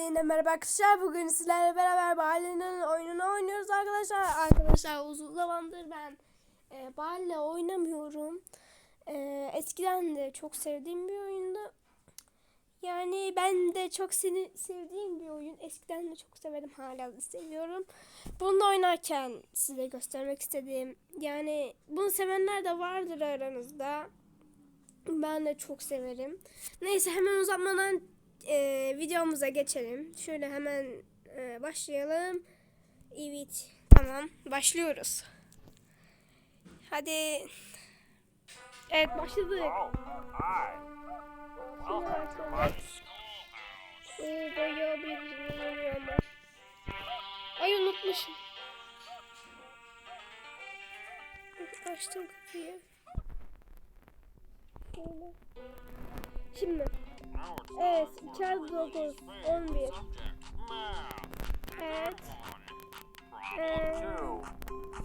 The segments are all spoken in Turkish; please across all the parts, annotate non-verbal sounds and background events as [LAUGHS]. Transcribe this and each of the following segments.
yeniden merhaba arkadaşlar. Bugün sizlerle beraber Bali'nin oyununu oynuyoruz arkadaşlar. Arkadaşlar uzun zamandır ben e, Bali oynamıyorum. E, eskiden de çok sevdiğim bir oyundu. Yani ben de çok seni sevdiğim bir oyun. Eskiden de çok severim. Hala da seviyorum. Bunu oynarken size göstermek istediğim. Yani bunu sevenler de vardır aranızda. Ben de çok severim. Neyse hemen uzatmadan e, videomuza geçelim. Şöyle hemen e, başlayalım. Evet. Tamam. Başlıyoruz. Hadi. Evet başladık. Oo, bayağı bir geliyor ama. Ay unutmuşum. Açtım kapıyı. Şimdi. Evet, 2 az 9, 11. Evet. Ee,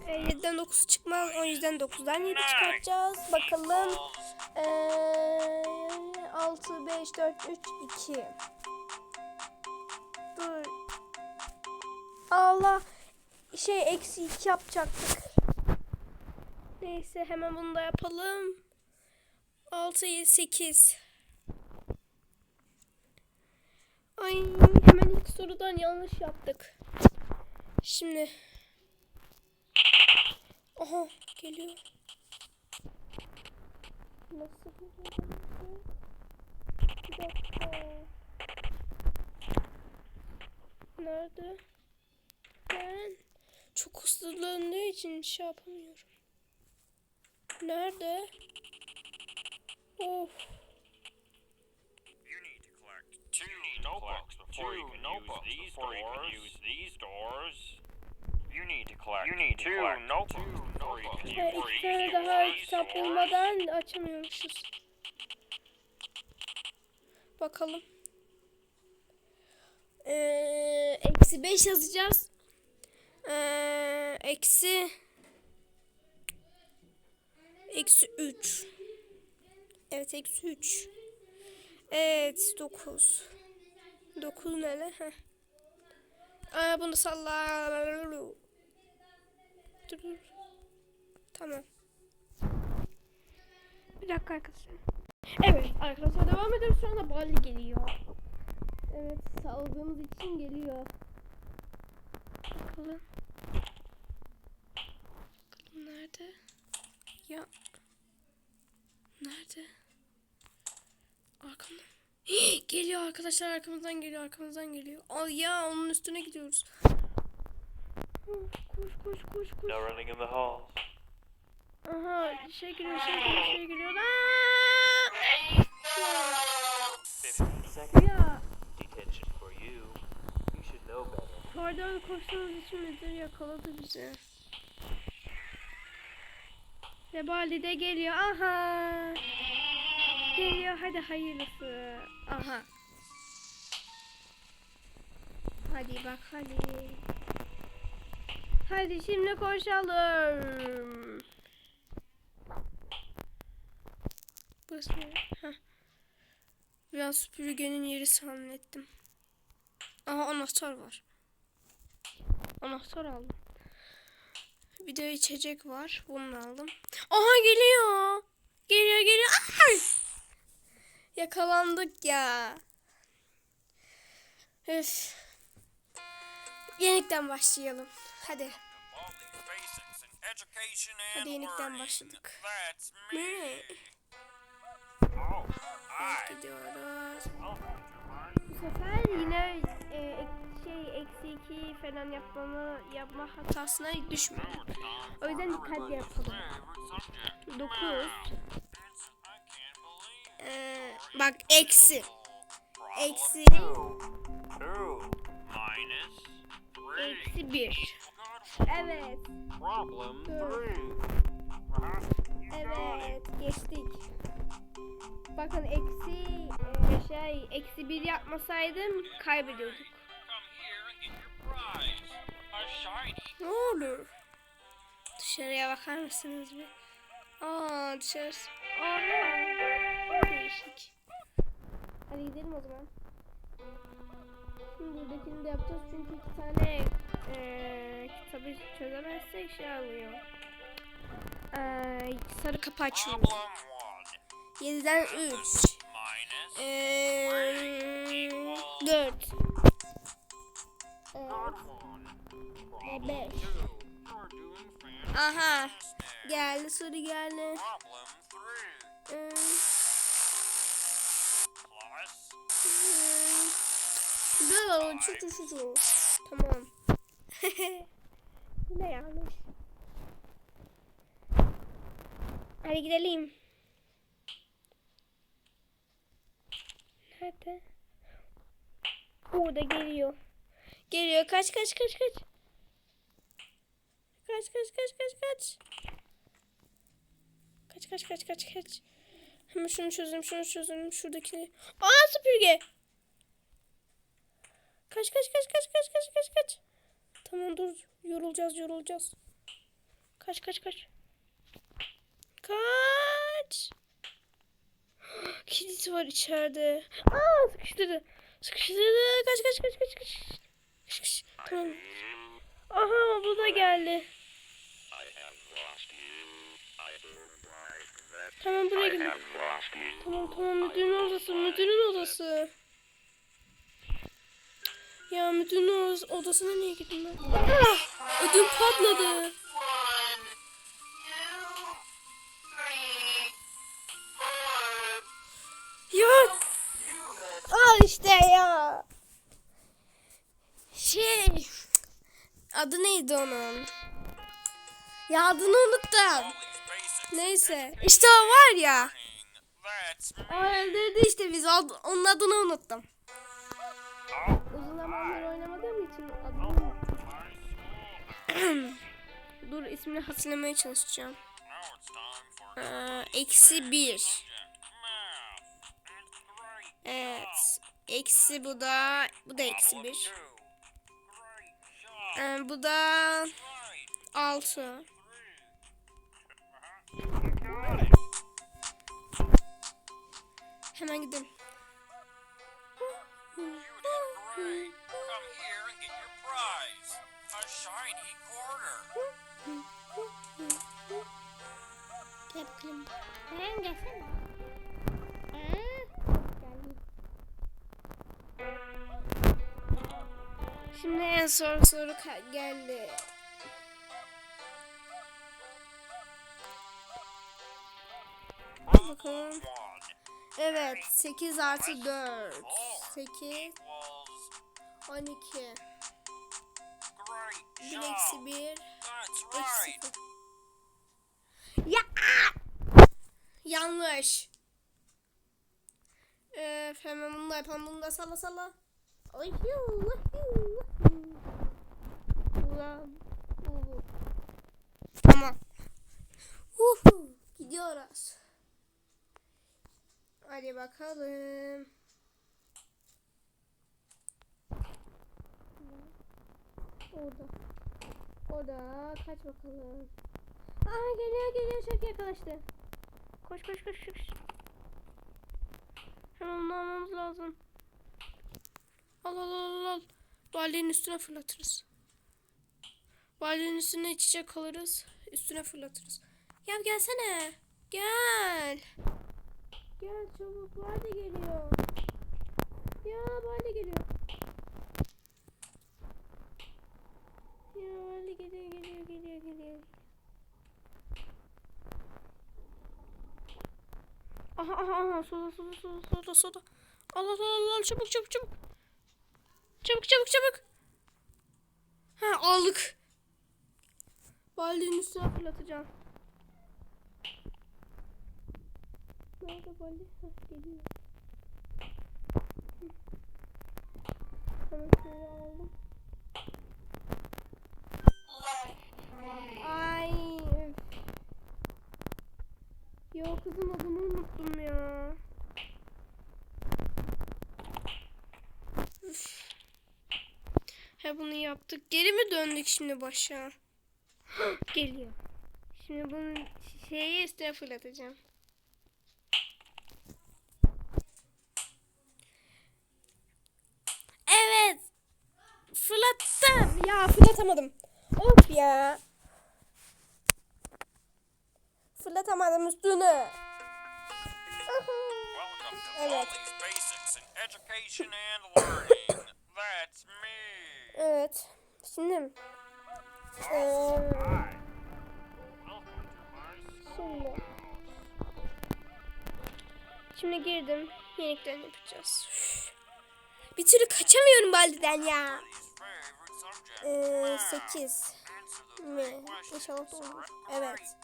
e, 7'den 9 çıkmaz. O yüzden 9'dan 7 çıkartacağız. Bakalım. Ee, 6, 5, 4, 3, 2. Dur. Allah. Şey eksi 2 yapacaktık. Neyse hemen bunu da yapalım. 6, 7, 8. Ay hemen ilk sorudan yanlış yaptık. Şimdi. Aha geliyor. Nasıl geliyor? Bir dakika. Nerede? Ben çok hızlı döndüğü için şey yapamıyorum. Nerede? Of. Notebooks before you can use these doors. Use these doors. You need to collect. You need two notebooks before you can use iki tane daha these kitap doors. bulmadan açamıyormuşuz. Bakalım. Ee, eksi 5 yazacağız. Ee, eksi eksi 3. Evet eksi 3. Evet 9. 9 ne lan? Heh. Aa, bunu salla. Dur dur. Tamam. Bir dakika arkadaşlar. Evet arkadaşlar devam ediyoruz. Şu anda Bali geliyor. Evet saldığımız için geliyor. Bakalım. Bakalım nerede? Ya. Nerede? Arkamda. [GASPS] geliyor arkadaşlar arkamızdan geliyor arkamızdan geliyor. Ay ya onun üstüne gidiyoruz. Koş koş koş koş. No running in the halls. Aha şey geliyor şey geliyor şey geliyor. Aa! Ya detention for you. You should know better. pardon koştuğumuz için müdür yakaladı bizi. Ve Bali de geliyor. Aha. Geliyor hadi hayırlısı. Aha. Hadi bak hadi. Hadi şimdi koşalım. Burası? Heh. Biraz süpürgenin yeri zannettim. Aha anahtar var. Anahtar aldım. Bir de içecek var. Bunu aldım. Aha geliyor. Geliyor geliyor. Ay! Yakalandık ya. Üf. Yenikten başlayalım. Hadi. Hadi yenikten başladık. Ne? Evet, gidiyoruz. Bu sefer yine e, şey eksi iki falan yapmamı yapma hatasına düşmedim. O yüzden dikkatli yapalım. Dokuz. Ee, bak eksi. Eksi. Eksi bir. Evet. Evet. Geçtik. Bakın eksi e, şey eksi bir yapmasaydım kaybediyorduk. Ne olur? Dışarıya bakar mısınız bir? Aa dışarısı. Aha. Değişik. Hadi gidelim o zaman. Şimdi yapacağız çünkü iki tane eee kitabı çözemezsek şey alıyor. Eee sarı kapı açıyor. Problem one. 7'den 3. Minus Eee 4. third one. Ve 5. You're doing fantastic. Aha. Geldi soru geldi. Problem şu şu şu. Tamam. [LAUGHS] Bu ne yanlış? Hadi gidelim. Nerede? Burada geliyor. Geliyor. Kaç kaç kaç kaç. Kaç kaç kaç kaç kaç. Kaç kaç kaç kaç kaç. Hemen şunu çözelim şunu çözelim şuradakini. Aa süpürge. Kaç kaç kaç kaç kaç kaç kaç kaç. Tamam dur yorulacağız yorulacağız. Kaç kaç kaç. Kaç. [GASPS] Kilit var içeride. Aa sıkıştırdı. Sıkıştırdı. Kaç kaç kaç kaç kaç. Kaç. Tamam. Aha bu da geldi. Tamam buraya gidelim. Tamam tamam müdürün odası müdürün odası. Ya müdürün odası- odasına niye gittim ben? Ah! Ödüm patladı. Ya. Al işte ya. Şey. Adı neydi onun? Ya adını unuttum. Neyse. İşte o var ya. O öldürdü işte biz. Onun adını unuttum. Uzun zamandır oynamadığım için adını unuttum. [CLEARS THROAT] Dur ismini hatırlamaya çalışacağım. Ee, eksi bir. Evet. Eksi bu da. Bu da eksi bir. Ee, bu da altı. Gel bakalım. Sen gelsene. Şimdi en son soru geldi. Evet 8 artı 4. 8, equals 12. great 1 job. eksi 1. That's Eksi right. sıfır. Ya! Yanlış. Ee, hemen bunu da yapalım. Bunu da salla salla. Ay. Tamam. Uhu. Gidiyoruz. Hadi bakalım. Orada. Orada kaç bakalım. Aa geliyor geliyor çok yaklaştı. Koş koş koş koş. Hemen onu almamız lazım. Al al al al. Balyenin üstüne fırlatırız. Balyenin üstüne iç içe kalırız. Üstüne fırlatırız. Ya gelsene. Gel. Gel çabuk. Balye geliyor. Ya balye geliyor. Ya balye geliyor geliyor geliyor geliyor. Aha aha aha soda soda soda soda soda. Al al al al çabuk çabuk çabuk. Çabuk çabuk çabuk. Ha aldık. Baldenin üstüne fırlatacağım. Nerede balde? Hah geliyor. Hemen şöyle aldım. Ay. üf. Ya kızın adını unuttum ya. Üf. He bunu yaptık. Geri mi döndük şimdi başa? [GASPS] Geliyor. Şimdi bunun şeyi üstüne fırlatacağım. Fırlattım. Ya fırlatamadım. Of ya. Fırlatamadım üstünü. evet. evet. Şimdi. Şimdi. Şimdi girdim. Yeniliklerini yapacağız. Bir türlü kaçamıyorum Baldi'den ya. Eee 8 Answer the mi? İnşallah doğru. Evet.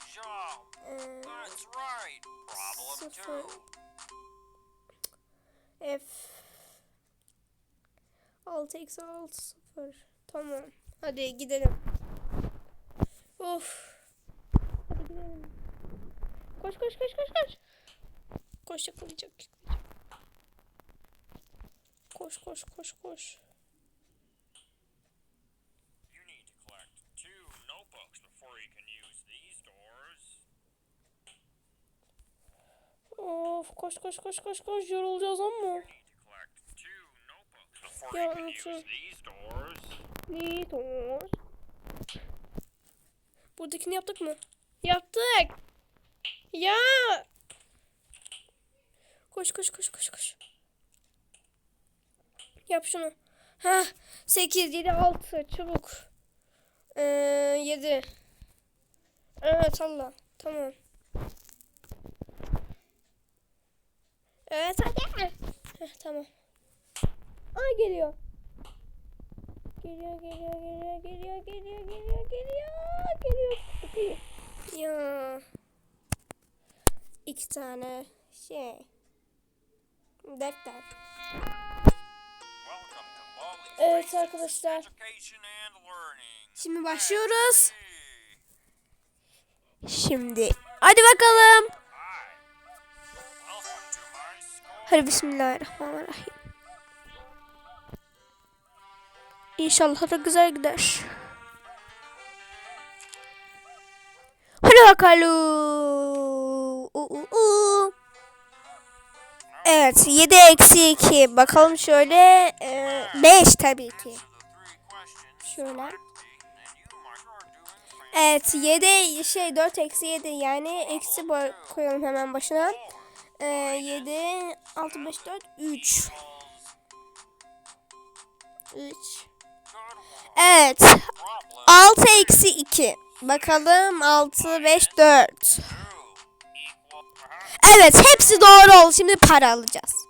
Two. F 6 eksi 6 0. Tamam. Hadi gidelim. Of. Hadi gidelim. Koş koş koş koş koş. Koş yakalayacak. Koş koş koş koş. You need to collect two notebooks before you can use these doors. Of koş koş koş koş koş yorulacağız ama. Can I'm use sure. these doors. Buradakini yaptık mı? Yaptık. Ya. Koş koş koş koş koş. Yap şunu. Ha, 8 7 6 çabuk. Ee, 7. Evet Allah. Tamam. geliyor. Geliyor geliyor geliyor geliyor geliyor geliyor geliyor geliyor. Ya. İki tane şey. Defter. Evet arkadaşlar. Şimdi başlıyoruz. Şimdi. Hadi bakalım. Hadi bismillahirrahmanirrahim. İnşallah da güzel gider. Hadi bakalım. Evet 7 eksi 2. Bakalım şöyle. 5 tabii ki. Şöyle. Evet 7 şey 4 eksi 7 yani eksi koyalım hemen başına. Ee, 7 6 5 4 3 3 Evet. Problem 6 eksi 2 Bakalım 6 5 4 two equal. Evet hepsi doğru oldu. Şimdi para alacağız.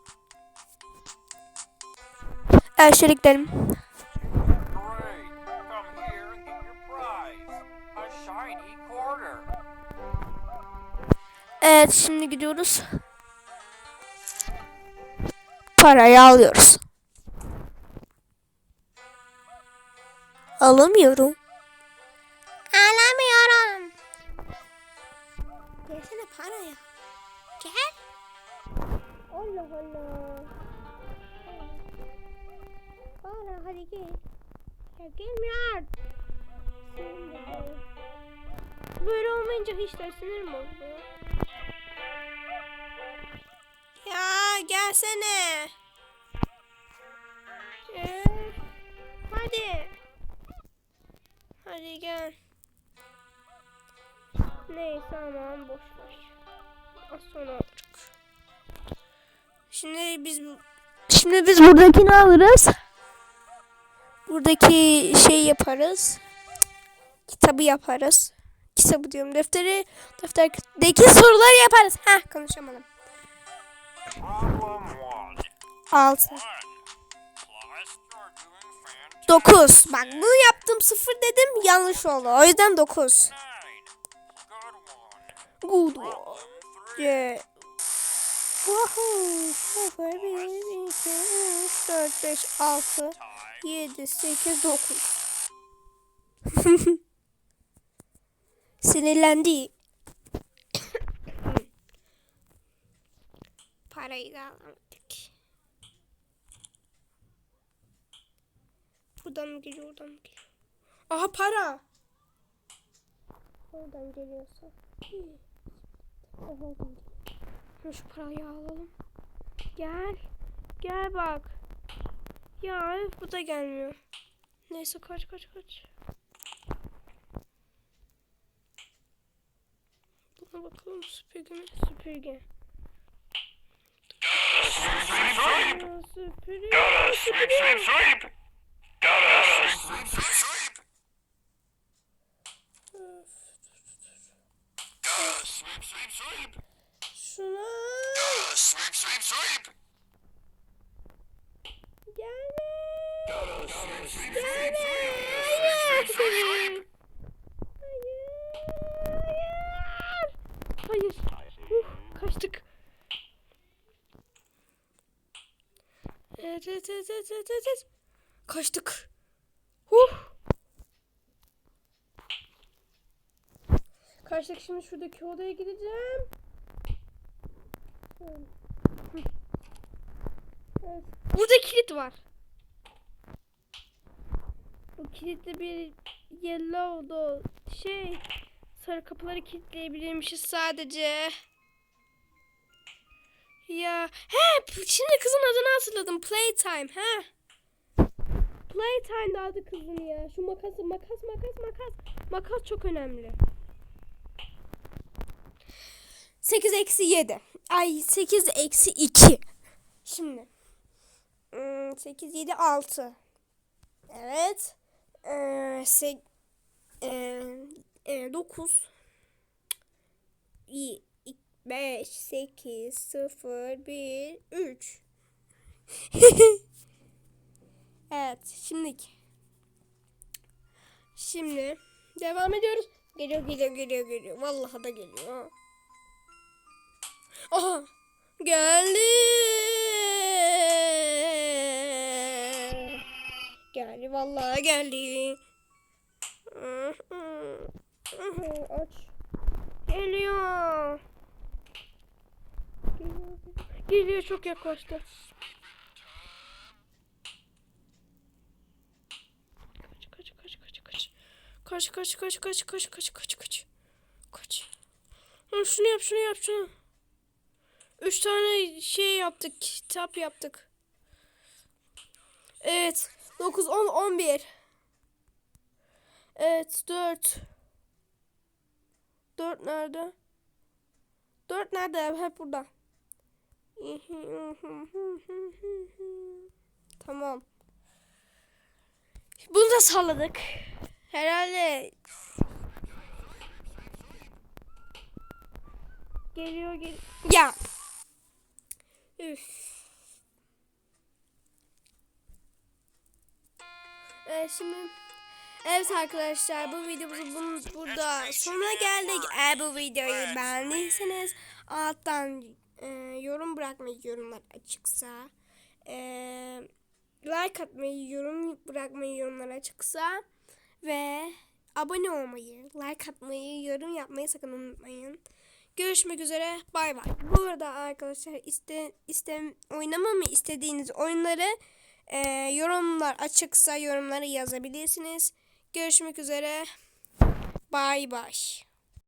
Evet şöyle. Evet şimdi gidiyoruz. Parayı alıyoruz Alamıyorum. Alamıyorum. Gelsene paraya. Gel. Allah Allah. Para hadi gel. Ya gelmiyor. Böyle olmayınca hiç de sinirim oluyor ya gelsene. Gel. Hadi. Hadi gel. Neyse aman boş ver. Az sonra alırız. Şimdi biz Şimdi biz buradakini alırız. Buradaki şey yaparız. Kitabı yaparız. Kitabı diyorum defteri. Defterdeki soruları yaparız. Ha konuşamadım. Problem 9. Bak bunu yaptım 0 dedim yanlış oldu. O yüzden 9. Nine. Good. Yeah. Woohoo. 0, 1, 2, 3, 4, 5, 6, Time. 7, 8, 9. Sinirlendi. Parayı da alamadık. Buradan mı geliyor, oradan mı geliyor? Aha para. Oradan geliyorsa. Aha, oradan geliyor. Şu parayı alalım. Gel. Gel bak. Ya bu da gelmiyor. Neyse kaç kaç kaç. Buna bakalım süpürge mi? Süpürge. Süpürge. Sweep, Süpürge. sweep. Gotta sweep, sweep, sweep. Öf, Gotta sweep, sweep, sweep. Şuna. Sweep, sweep, sweep. Gelme. Gelme. sweep. Hayır. Hayır. Uh, kaçtık. Evet, evet, evet, evet, evet. Kaçtık. Huh. Kaçtık şimdi şuradaki odaya gideceğim. Evet. Burada kilit var. Bu kilitli bir yellow do şey sarı kapıları kilitleyebilirmişiz sadece. Ya he şimdi kızın adını hatırladım. Playtime he. Playtime adı kızın ya. Şu makası makas makas makas. Makas çok önemli. 8 eksi 7. Ay 8 eksi 2. Şimdi. 8 7 6. Evet. Ee, se, ee, e, 9 5 8 0 1 3 Evet şimdiki Şimdi devam ediyoruz. Geliyor geliyor geliyor geliyor. Vallahi da geliyor. Aha geldi. Geldi vallahi geldi. Aç. Geliyor. Geliyor. Geliyor çok yaklaştı. Kaç kaç kaç kaç kaç. Kaç kaç kaç kaç kaç kaç kaç kaç. Hı, şunu yap şunu yap şunu. Üç tane şey yaptık. Kitap yaptık. Evet. 9, 10, 11. Evet 4. 4 nerede? 4 nerede? Hep burada. Tamam. Bunu da salladık. Herhalde geliyor gel. Ya. Üf. Evet şimdi Evet arkadaşlar bu videomuzun bunun burada sonuna geldik. Eğer bu videoyu beğendiyseniz alttan e, yorum bırakmayı yorumlar açıksa e, like atmayı yorum bırakmayı yorumlar açıksa ve abone olmayı like atmayı yorum yapmayı sakın unutmayın. Görüşmek üzere. Bay bay. Bu arada arkadaşlar iste, iste, oynamamı istediğiniz oyunları e, yorumlar açıksa yorumları yazabilirsiniz. Görüşmek üzere. Bay bay.